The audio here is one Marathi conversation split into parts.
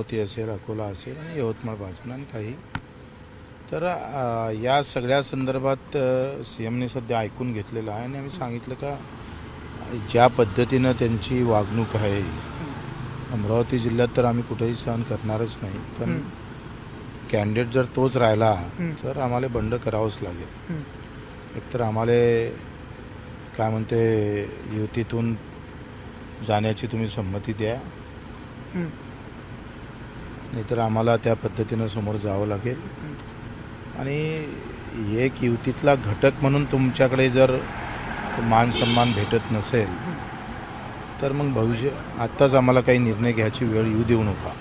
अमरावती असेल अकोला असेल आणि यवतमाळ भाजप आणि काही. तर या सगळ्या संदर्भात सी एमने सध्या ऐकून घेतलेलं आहे आणि आम्ही सांगितलं का ज्या पद्धतीनं त्यांची वागणूक आहे अमरावती जिल्ह्यात तर आम्ही कुठेही सहन करणारच नाही पण कॅन्डिडेट जर तोच राहिला तर आम्हाला बंड करावंच लागेल. एकतर आम्हाला काय म्हणते युतीतून जाण्याची तुम्ही संमती द्या. नाहीतर आम्हाला त्या पद्धतीनं समोर जावं लागेल. आणि एक युतीतला घटक म्हणून तुमच्याकडे जर मान सन्मान भेटत नसेल तर मग भविष्य आत्ताच आम्हाला काही निर्णय घ्यायची वेळ येऊ देऊ नका.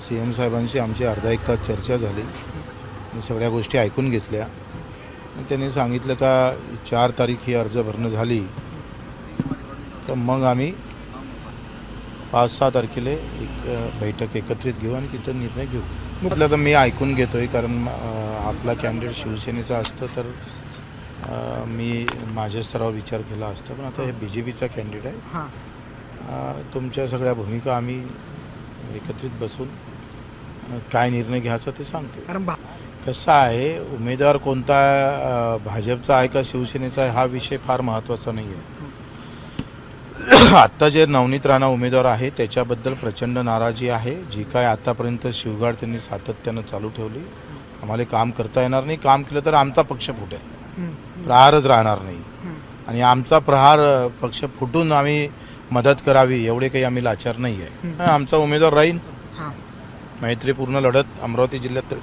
सी एम साहेबांशी आमची अर्धा एक तास चर्चा झाली. सगळ्या गोष्टी ऐकून घेतल्या. त्यांनी सांगितलं का चार तारीख ही अर्ज भरणं झाली. तर मग आम्ही पाच सहा तारखेला एक बैठक एकत्रित घेऊ आणि तिथं निर्णय घेऊ. म्हटलं तर मी ऐकून घेतोय कारण अ, आपला कॅन्डिडेट शिवसेनेचा असतं तर मी माझ्या स्तरावर विचार केला असता. पण आता हे बी जे पीचा कॅन्डिडेट आहे. हां. तुमच्या सगळ्या भूमिका आम्ही एकत्रित बसून काय निर्णय घ्यायचा ते सांगतो कारण कसं आहे उमेदवार कोणता भाजपचा आहे का शिवसेनेचा आहे हा विषय फार महत्त्वाचा नाही आहे आत्ता जे नवनीत राणा उमेदवार आहे त्याच्याबद्दल प्रचंड नाराजी आहे. जी काय आतापर्यंत शिवगाड त्यांनी सातत्यानं चालू ठेवली आम्हाला काम करता येणार नाही. काम केलं तर आमचा पक्ष फुटेल. प्रहारच राहणार नाही. आणि आमचा प्रहार पक्ष फुटून आम्ही मदत करावी एवढे काही आम्ही लाचार नाही आहे आमचा उमेदवार राहील. हां. मैत्रीपूर्ण लढत अमरावती जिल्ह्यात